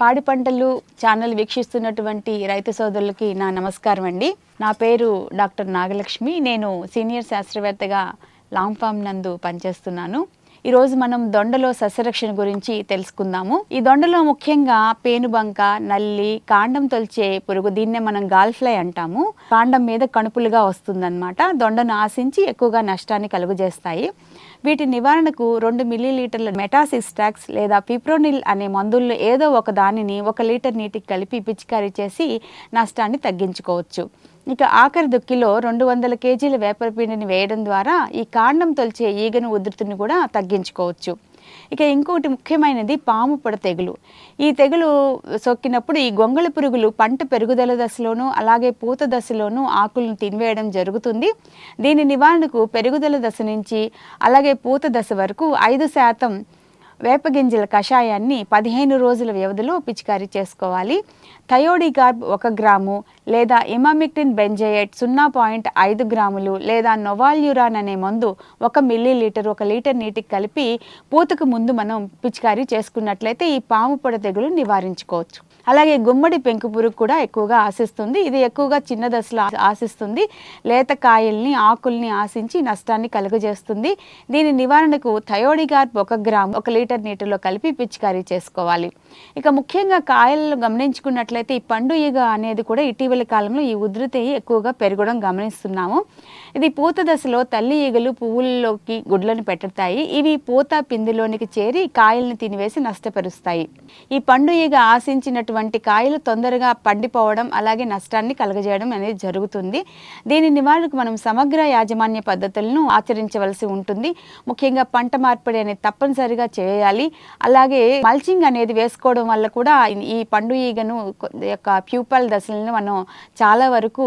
పాడి పంటలు ఛానల్ వీక్షిస్తున్నటువంటి రైతు సోదరులకి నా నమస్కారం అండి. నా పేరు డాక్టర్ నాగలక్ష్మి. నేను సీనియర్ శాస్త్రవేత్తగా లాంగ్ ఫామ్ నందు పనిచేస్తున్నాను. ఈరోజు మనం దొండలో సస్యరక్షణ గురించి తెలుసుకుందాము. ఈ దొండలో ముఖ్యంగా పేనుబంక నల్లి కాండం తొలిచే పురుగు దీన్నే మనం గాల్ఫ్లై అంటాము. కాండం మీద కణుపులుగా వస్తుందన్నమాట. దొండను ఆశించి ఎక్కువగా నష్టాన్ని కలుగజేస్తాయి. వీటి నివారణకు రెండు మిల్లీలీటర్ల మెటాసిస్టాక్స్ లేదా పిప్రోనిల్ అనే మందుల్లో ఏదో ఒక దానిని ఒక లీటర్ నీటికి కలిపి పిచికారీ చేసి నష్టాన్ని తగ్గించుకోవచ్చు. ఇక ఆఖరి దుక్కిలో రెండు వందల కేజీల వేపరపిండిని వేయడం ద్వారా ఈ కాండం తొలిచే ఈగను ఉధృతిని కూడా తగ్గించుకోవచ్చు. ఇక ఇంకొకటి ముఖ్యమైనది పాము పొడ తెగులు. ఈ తెగులు సొక్కినప్పుడు ఈ గొంగళ పురుగులు పంట పెరుగుదల దశలోనూ అలాగే పూత దశలోనూ ఆకులను తినివేయడం జరుగుతుంది. దీని నివారణకు పెరుగుదల దశ నుంచి అలాగే పూత దశ వరకు ఐదు శాతం వేపగింజల కషాయాన్ని పదిహేను రోజుల వ్యవధిలో పిచికారీ చేసుకోవాలి. థయోడిగార్బ్ ఒక గ్రాము లేదా ఇమామిక్టిన్ బెంజయేట్ సున్నా పాయింట్ ఐదు గ్రాములు లేదా నొవాల్యురాన్ అనే మందు ఒక మిల్లీ లీటర్ ఒక లీటర్ నీటికి కలిపి పూతకు ముందు మనం పిచికారీ చేసుకున్నట్లయితే ఈ పాము పొడ తెగులు నివారించుకోవచ్చు. అలాగే గుమ్మడి పెంకు పురుగు కూడా ఎక్కువగా ఆశిస్తుంది. ఇది ఎక్కువగా చిన్న దశలో ఆశిస్తుంది. లేత కాయల్ని ఆకుల్ని ఆశించి నష్టాన్ని కలుగజేస్తుంది. దీని నివారణకు థయోడిగార్ ఒక గ్రామ్ ఒక లీటర్ నీటిలో కలిపి పిచికారీ చేసుకోవాలి. ఇక ముఖ్యంగా కాయలను గమనించుకున్నట్లయితే ఈ పండు ఈగ అనేది కూడా ఇటీవల కాలంలో ఈ ఉధృతి ఎక్కువగా పెరగడం గమనిస్తున్నాము. ఇది పూత దశలో తల్లి ఈగలు పువ్వుల్లోకి గుడ్లను పెట్టుతాయి. ఇవి పూత పిందిలోనికి చేరి కాయల్ని తినివేసి నష్టపరుస్తాయి. ఈ పండు ఈగ ఇటువంటి కాయలు తొందరగా పండిపోవడం అలాగే నష్టాన్ని కలగజేయడం అనేది జరుగుతుంది. దీని నివారణకు మనం సమగ్ర యాజమాన్య పద్ధతులను ఆచరించవలసి ఉంటుంది. ముఖ్యంగా పంట మార్పిడి అనేది తప్పనిసరిగా చేయాలి. అలాగే మల్చింగ్ అనేది వేసుకోవడం వల్ల కూడా ఈ పండు ఈగను యొక్క ప్యూపల్ దశలను మనం చాలా వరకు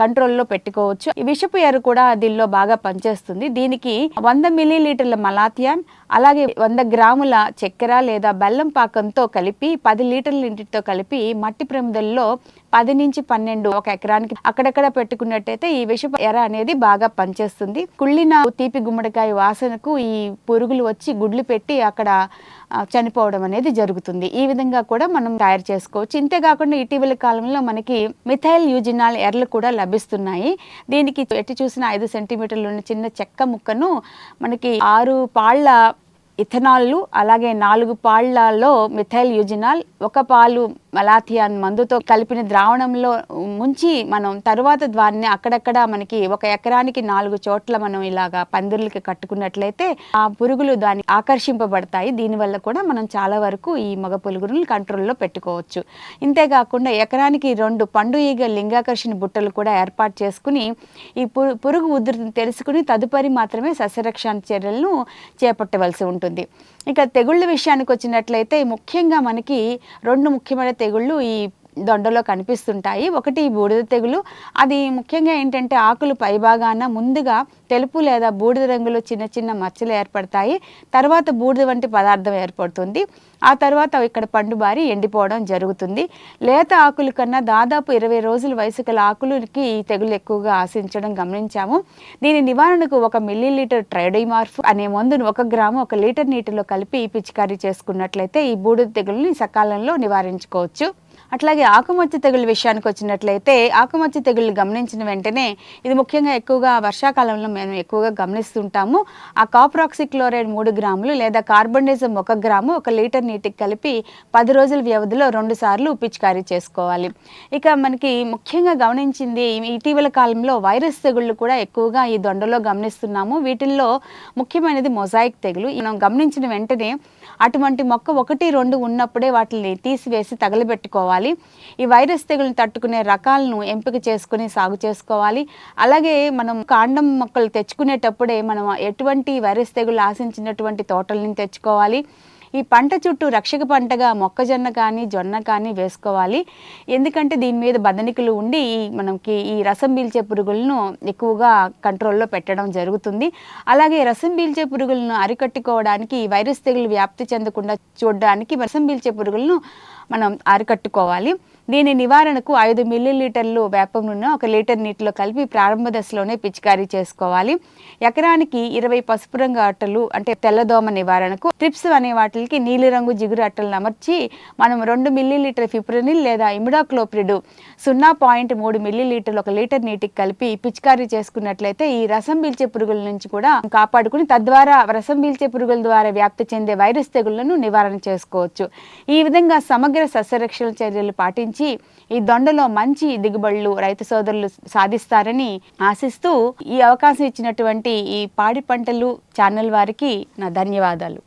కంట్రోల్లో పెట్టుకోవచ్చు. ఈ విషపు ఎరు కూడా దీనిలో బాగా పనిచేస్తుంది. దీనికి వంద మిల్లీలీటర్ల మలాథియాన్ అలాగే వంద గ్రాముల చక్కెర లేదా బెల్లం పాకంతో కలిపి పది లీటర్ల నీటితో కలిపి మట్టి ప్రమిదల్లో పది నుంచి పన్నెండు ఒక ఎకరానికి అక్కడక్కడ పెట్టుకున్నట్టయితే ఈ విషపు ఎర అనేది బాగా పనిచేస్తుంది. కుళ్ళిన తీపి గుమ్మడికాయ వాసనకు ఈ పురుగులు వచ్చి గుడ్లు పెట్టి అక్కడ చనిపోవడం అనేది జరుగుతుంది. ఈ విధంగా కూడా మనం తయారు చేసుకోవచ్చు. ఇంతేకాకుండా ఇటీవల కాలంలో మనకి మిథైల్ యూజినాల్ ఎర్లు కూడా లభిస్తున్నాయి. దీనికి ఎట్టి చూసిన ఐదు సెంటీమీటర్లు ఉన్న చిన్న చెక్క ముక్కను మనకి ఆరు పాళ్ళ ఇథనాల్లు అలాగే నాలుగు పాళ్ళలో మిథైల్ యుజినాల్ ఒక పాలు మలాథియాన్ మందుతో కలిపిన ద్రావణంలో ముంచి మనం తరువాత దాన్ని అక్కడక్కడ మనకి ఒక ఎకరానికి నాలుగు చోట్ల మనం ఇలాగా పందిర్లకి కట్టుకున్నట్లయితే ఆ పురుగులు దాన్ని ఆకర్షింపబడతాయి. దీనివల్ల కూడా మనం చాలా వరకు ఈ మగ పురుగులను కంట్రోల్లో పెట్టుకోవచ్చు. ఇంతేకాకుండా ఎకరానికి రెండు పండు ఈగ లింగాకర్షణ బుట్టలు కూడా ఏర్పాటు చేసుకుని ఈ పు- పురుగు ఉధృతిని తెలుసుకుని తదుపరి మాత్రమే సస్యరక్షణ చర్యలను చేపట్టవలసి ఉంటుంది. ఇక తెగుళ్ళ విషయానికి వచ్చినట్లయితే ముఖ్యంగా మనకి రెండు ముఖ్యమైన తెగుళ్ళు ఈ దొండలో కనిపిస్తుంటాయి. ఒకటి ఈ బూడిద తెగులు. అది ముఖ్యంగా ఏంటంటే ఆకులు పైభాగాన ముందుగా తెలుపు లేదా బూడిద రంగులో చిన్న చిన్న మచ్చలు ఏర్పడతాయి. తర్వాత బూడిద వంటి పదార్థం ఏర్పడుతుంది. ఆ తర్వాత ఇక్కడ పండుబారి ఎండిపోవడం జరుగుతుంది. లేత ఆకుల కన్నా దాదాపు ఇరవై రోజుల వయసు గల ఆకులకి ఈ తెగులు ఎక్కువగా ఆశించడం గమనించాము. దీని నివారణకు ఒక మిల్లీ లీటర్ ట్రైడోమార్ఫ్ అనే మందును ఒక గ్రాము ఒక లీటర్ నీటిలో కలిపి పిచికారీ చేసుకున్నట్లయితే ఈ బూడిద తెగులని సకాలంలో నివారించుకోవచ్చు. అట్లాగే ఆకుమచ్చ తెగులు విషయానికి వచ్చినట్లయితే ఆకుమచ్చ తెగులు గమనించిన వెంటనే ఇది ముఖ్యంగా ఎక్కువగా వర్షాకాలంలో మేము ఎక్కువగా గమనిస్తుంటాము. ఆ కాప్రాక్సిక్లోరైడ్ మూడు గ్రాములు లేదా కార్బన్డైజం ఒక గ్రాము ఒక లీటర్ నీటికి కలిపి పది రోజుల వ్యవధిలో రెండు సార్లు పిచికారీ చేసుకోవాలి. ఇక మనకి ముఖ్యంగా గమనించింది ఇటీవల కాలంలో వైరస్ తెగుళ్ళు కూడా ఎక్కువగా ఈ దొండలో గమనిస్తున్నాము. వీటిల్లో ముఖ్యమైనది మొజాయిక్ తెగులు. మనం గమనించిన వెంటనే అటువంటి మొక్క ఒకటి రెండు ఉన్నప్పుడే వాటిని తీసివేసి తగలబెట్టుకోవాలి. ఈ వైరస్ తెగులను తట్టుకునే రకాలను ఎంపిక చేసుకుని సాగు చేసుకోవాలి. అలాగే మనం కాండం మొక్కలు తెచ్చుకునేటప్పుడే మనం ఎటువంటి వైరస్ తెగులు ఆశించినటువంటి తోటలని తెచ్చుకోవాలి. ఈ పంట చుట్టూ రక్షక పంటగా మొక్కజొన్న కానీ జొన్న కానీ వేసుకోవాలి. ఎందుకంటే దీని మీద బదనికలు ఉండి ఈ మనకి ఈ రసం పీల్చే పురుగులను ఎక్కువగా కంట్రోల్లో పెట్టడం జరుగుతుంది. అలాగే రసం పీల్చే పురుగులను అరికట్టుకోవడానికి ఈ వైరస్ తెగులు వ్యాప్తి చెందకుండా చూడడానికి రసం పీల్చే పురుగులను మనం అరికట్టుకోవాలి. దీని నివారణకు ఐదు మిల్లీలీటర్లు వేపం నూనె ఒక లీటర్ నీటిలో కలిపి ప్రారంభ దశలోనే పిచికారీ చేసుకోవాలి. ఎకరానికి ఇరవై పసుపు రంగు అట్టలు అంటే తెల్లదోమ నివారణకు ట్రిప్స్ అనే వాటికి నీలిరంగు జిగురు అట్టలను అమర్చి మనం రెండు మిల్లీలీటర్ ఫిప్రనిల్ లేదా ఇమిడాక్లోప్రిడ్ సున్నా పాయింట్ మూడు మిల్లీలీటర్లు ఒక లీటర్ నీటికి కలిపి పిచికారీ చేసుకున్నట్లయితే ఈ రసం పీల్చే పురుగుల నుంచి కూడా కాపాడుకుని తద్వారా రసం పీల్చే పురుగుల ద్వారా వ్యాప్తి చెందే వైరస్ తెగుళ్ళను నివారణ చేసుకోవచ్చు. ఈ విధంగా సమగ్ర సస్యరక్షణ చర్యలు పాటించి ఈ దొండలో మంచి దిగుబడులు రైతు సోదరులు సాధిస్తారని ఆశిస్తూ ఈ అవకాశం ఇచ్చినటువంటి ఈ పాడి పంటలు ఛానల్ వారికి నా ధన్యవాదాలు.